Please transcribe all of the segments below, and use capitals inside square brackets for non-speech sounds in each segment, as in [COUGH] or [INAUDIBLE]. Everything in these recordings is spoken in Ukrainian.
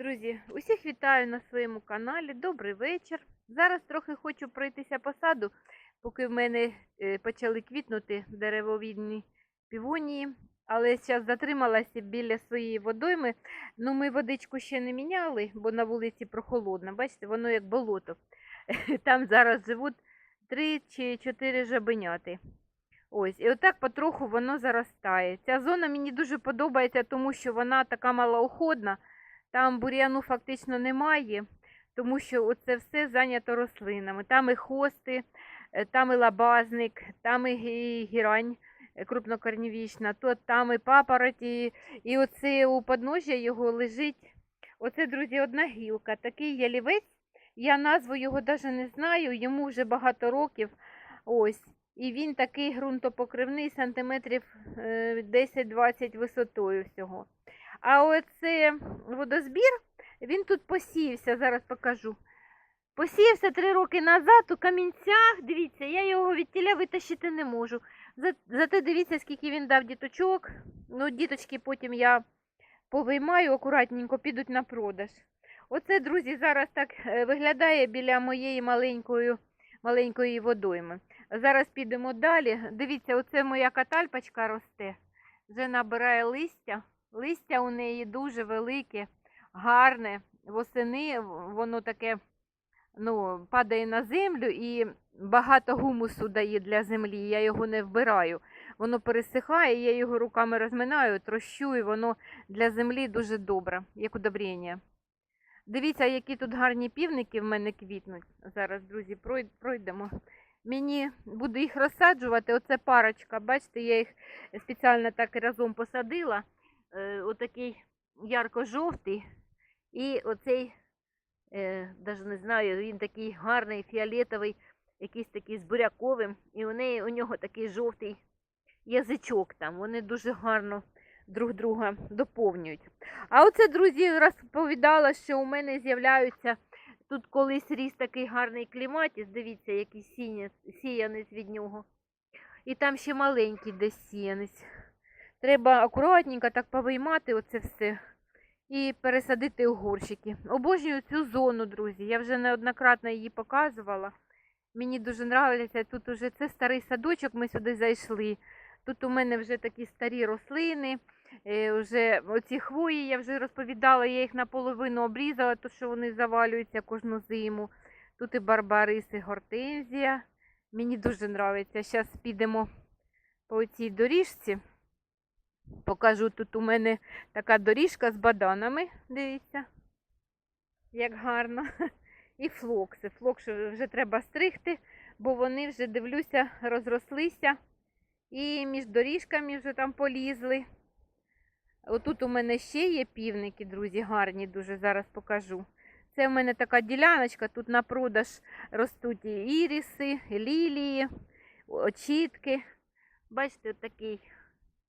Друзі, усіх вітаю на своєму каналі. Добрий вечір. Зараз трохи хочу пройтися по саду, поки в мене е, почали квітнути деревовідні півонії. Але зараз затрималася біля своєї водойми. Ну, ми водичку ще не міняли, бо на вулиці прохолодно. Бачите, воно як болото. [LAUGHS] Там зараз живуть три чи чотири жабеняти. Ось, і отак потроху воно заростає. Ця зона мені дуже подобається, тому що вона така малоуходна. Там бур'яну фактично немає, тому що оце все зайнято рослинами. Там і хости, е, там і лабазник, там і гірань е, крупнокорнівічна, то там і папороті, і оце у подножжя його лежить. Оце, друзі, одна гілка, такий ялівець. Я назву його навіть не знаю, йому вже багато років. Ось. І він такий ґрунтопокривний, сантиметрів е, 10-20 висотою всього. А оце водозбір, він тут посіявся, зараз покажу. Посіявся три роки назад у камінцях. Дивіться, я його від тіля витащити не можу. Зате дивіться, скільки він дав діточок. Ну, діточки потім я повиймаю акуратненько, підуть на продаж. Оце, друзі, зараз так е, виглядає біля моєї маленької, маленької водойми. Зараз підемо далі. Дивіться, оце моя катальпочка росте. Вже набирає листя. Листя у неї дуже велике, гарне. Восени воно таке ну, падає на землю і багато гумусу дає для землі. Я його не вбираю. Воно пересихає, я його руками розминаю, трощу, і воно для землі дуже добре, як удобрення. Дивіться, які тут гарні півники в мене квітнуть. Зараз, друзі, пройдемо. Мені буду їх розсаджувати. Оце парочка. Бачите, я їх спеціально так разом посадила. Е, отакий ярко-жовтий. І оцей, е, навіть не знаю, він такий гарний, фіолетовий, якийсь такий з буряковим. І у неї у нього такий жовтий язичок там. Вони дуже гарно друг друга доповнюють. А оце, друзі, розповідала, що у мене з'являються тут колись ріс такий гарний кліматіс. Дивіться, який сіянець, від нього. І там ще маленький десь сіянець. Треба акуратненько так повиймати оце все і пересадити у горщики. Обожнюю цю зону, друзі. Я вже неоднократно її показувала. Мені дуже подобається. Тут уже це старий садочок, ми сюди зайшли. Тут у мене вже такі старі рослини. Е, вже оці хвої я вже розповідала, я їх наполовину обрізала, то що вони завалюються кожну зиму. Тут і барбарис, і гортензія. Мені дуже подобається. Зараз підемо по цій доріжці. Покажу, тут у мене така доріжка з баданами. Дивіться, як гарно. І флокси. Флокси вже треба стригти, бо вони вже, дивлюся, розрослися. І між доріжками вже там полізли. Отут у мене ще є півники, друзі, гарні дуже, зараз покажу. Це в мене така діляночка, тут на продаж ростуть і іріси, і лілії, очітки. Бачите, такий.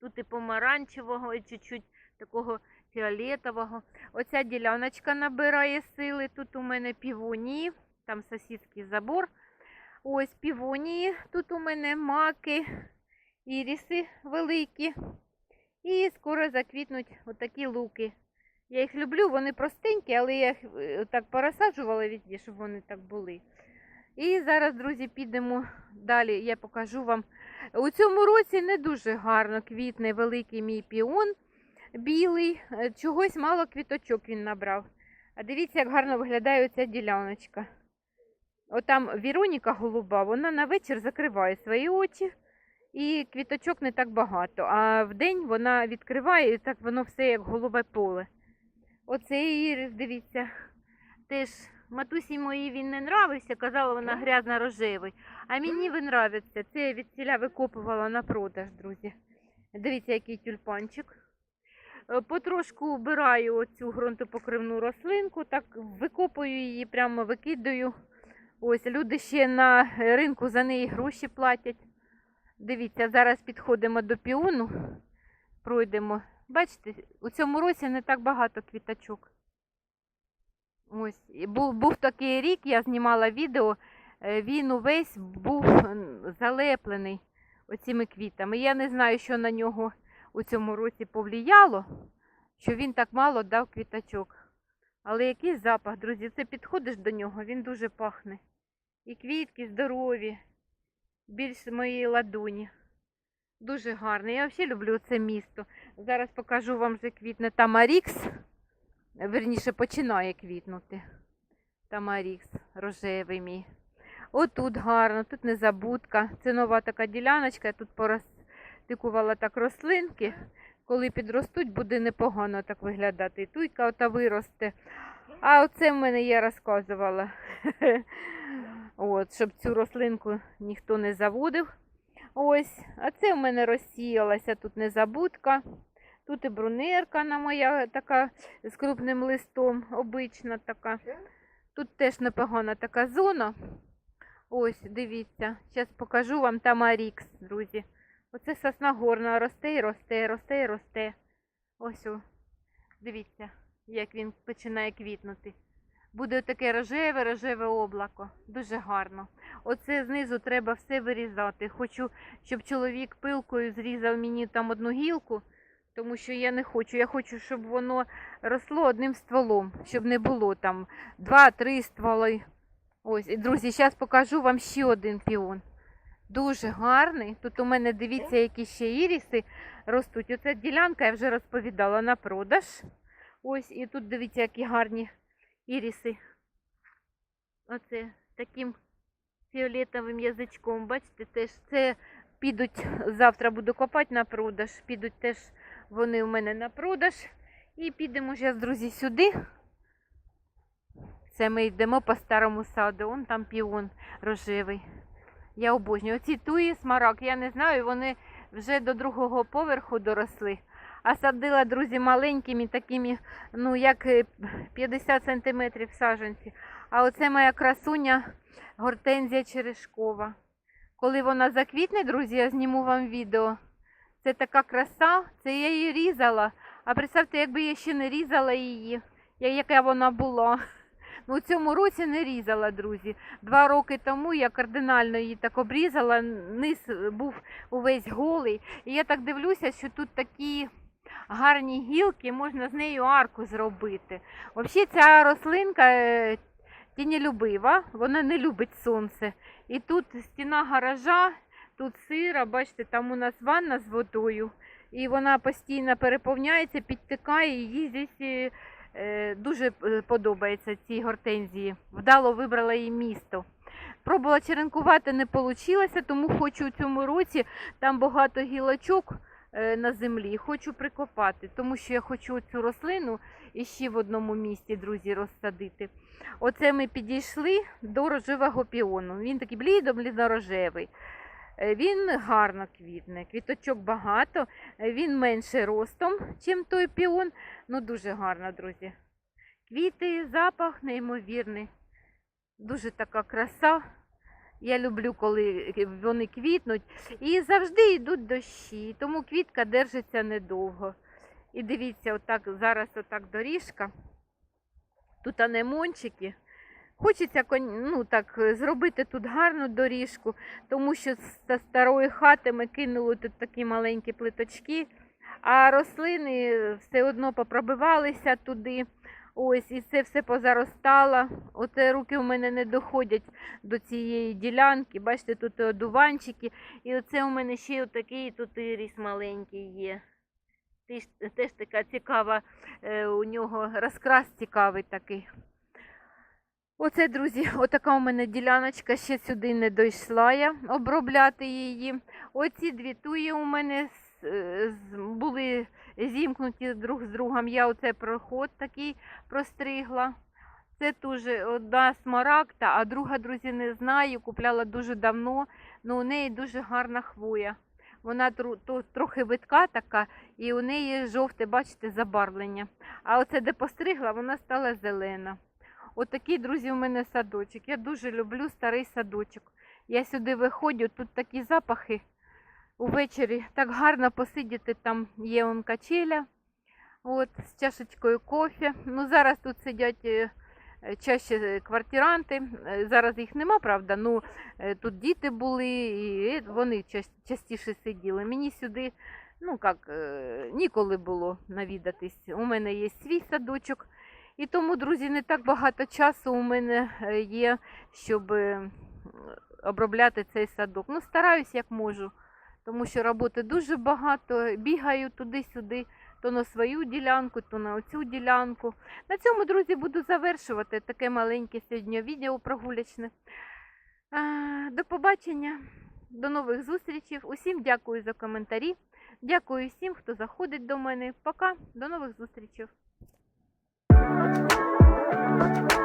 Тут і помаранчевого, і чуть-чуть такого фіолетового. Оця діляночка набирає сили. Тут у мене півонії, там сусідський забор. Ось півонії. Тут у мене маки, іріси великі. І скоро заквітнуть отакі луки. Я їх люблю, вони простенькі, але я їх е, так порозсаджувала щоб вони так були. І зараз, друзі, підемо далі. Я покажу вам. У цьому році не дуже гарно квітне великий мій піон білий. Е, Чогось мало квіточок він набрав. А дивіться, як гарно виглядає ця діляночка. Отам Віроніка голуба, вона на вечір закриває свої очі. І квіточок не так багато. А вдень вона відкриває, і так воно все як голубе поле. Оцей ірис, дивіться, теж матусі моїй він не нравився, казала, вона грязно-рожевий. А мені він нравиться. Це я від ціля викопувала на продаж, друзі. Дивіться, який тюльпанчик. Е, Потрошку вбираю оцю ґрунтопокривну рослинку, так викопую її, прямо викидаю. Ось люди ще на ринку за неї гроші платять. Дивіться, зараз підходимо до піону, пройдемо. Бачите, у цьому році не так багато квіточок. Ось, був, був такий рік, я знімала відео, е, він увесь був залеплений оціми квітами. Я не знаю, що на нього у цьому році повлияло, що він так мало дав квіточок. Але який запах, друзі, це підходиш до нього, він дуже пахне. І квітки здорові, більш моєї ладоні. Дуже гарний. Я взагалі люблю це місто. Зараз покажу вам вже квітне Тамарікс. Верніше починає квітнути. Тамарікс рожевий мій. Отут гарно, тут незабудка. Це нова така діляночка, я тут поростикувала так рослинки. Коли підростуть, буде непогано так виглядати. І туйка ота виросте. А оце в мене я розказувала. [LAUGHS] От, щоб цю рослинку ніхто не заводив. Ось, а це в мене розсіялася тут незабудка. Тут і брунерка на моя така з крупним листом, обична така. Тут теж непогана така зона. Ось, дивіться, зараз покажу вам Тамарікс, друзі. Оце сосна горна росте і росте, росте і росте. Ось о. Дивіться, як він починає квітнути. Буде таке рожеве, рожеве облако. Дуже гарно. Оце знизу треба все вирізати. Хочу, щоб чоловік пилкою зрізав мені там одну гілку, тому що я не хочу. Я хочу, щоб воно росло одним стволом, щоб не було там два-три стволи. Ось, і, друзі, зараз покажу вам ще один піон. Дуже гарний. Тут у мене дивіться, які ще іріси ростуть. Оця ділянка я вже розповідала на продаж. Ось, і тут дивіться, які гарні іріси. Оце таким фіолетовим язичком. Бачите, теж це підуть, завтра буду копати на продаж. Підуть теж вони у мене на продаж. І підемо зараз, друзі, сюди. Це ми йдемо по старому саду. Он там піон рожевий. Я обожнюю. Оці туї смарак, я не знаю, вони вже до другого поверху доросли. А садила, друзі, маленькими такими, ну, як е, 50 сантиметрів саджанці. А оце моя красуня гортензія черешкова. Коли вона заквітне, друзі, я зніму вам відео. Це така краса, це я її різала. А представте, якби я ще не різала її, яка вона була. [LAUGHS] Ну, у цьому році не різала, друзі. Два роки тому я кардинально її так обрізала, низ був увесь голий. І я так дивлюся, що тут такі гарні гілки, можна з нею арку зробити. Взагалі ця рослинка е, тінелюбива, вона не любить сонце. І тут стіна гаража, тут сира, бачите, там у нас ванна з водою. І вона постійно переповняється, підтикає, і їй здесь е, е, дуже е, подобається цій гортензії. Вдало вибрала її місто. Пробувала черенкувати, не вийшло, тому хочу у цьому році там багато гілочок на землі. Хочу прикопати, тому що я хочу цю рослину іще в одному місці, друзі, розсадити. Оце ми підійшли до рожевого піону. Він такий блідо-блідо-рожевий. Е, Він гарно квітне, квіточок багато, е, він менше ростом, ніж той піон. Ну дуже гарно, друзі. Квіти, запах неймовірний. Дуже така краса. Я люблю, коли е, вони квітнуть. І завжди йдуть дощі, тому квітка держиться недовго. І дивіться, отак зараз отак доріжка. Тут анемончики. Хочеться ну, так, е, зробити тут гарну доріжку, тому що з старої хати ми кинули тут такі маленькі плиточки, а рослини все одно попробивалися туди. Ось, і це все позаростало. Оце руки у мене не доходять до цієї ділянки. Бачите, тут одуванчики. І оце у мене ще отакий тут іріс маленький є. Теж, теж така цікава, е, у нього розкрас цікавий такий. Оце, друзі, [LAUGHS] отака у мене діляночка, ще сюди не дійшла я обробляти її. Оці дві туї у мене е, були зімкнуті друг з другом. Я оце проход такий простригла. Це теж одна смарагда, а друга, друзі, не знаю. Купляла дуже давно, але у неї дуже гарна хвоя. Вона трохи витка така, і у неї жовте, бачите, забарвлення. А оце де постригла, вона стала зелена. Отакий, друзі, у мене садочок. Я дуже люблю старий садочок. Я сюди виходжу, тут такі запахи увечері. Так гарно посидіти, там є он качеля. От, з чашечкою кофе. Ну, зараз тут сидять е, чаще е, квартиранти. Е, Зараз їх нема, правда. Ну, тут діти були, і вони частіше сиділи. Мені сюди, ну як, ніколи було навідатись. У мене є свій садочок. І тому, друзі, не так багато часу у мене е, є, щоб е, обробляти цей садок. Ну, стараюсь як можу, тому що роботи дуже багато. Бігаю туди-сюди, то на свою ділянку, то на оцю ділянку. На цьому, друзі, буду завершувати таке маленьке сьогодні відео прогулячне. До побачення, до нових зустрічей. Усім дякую за коментарі. Дякую всім, хто заходить до мене. Пока, до нових зустрічей. Thank you.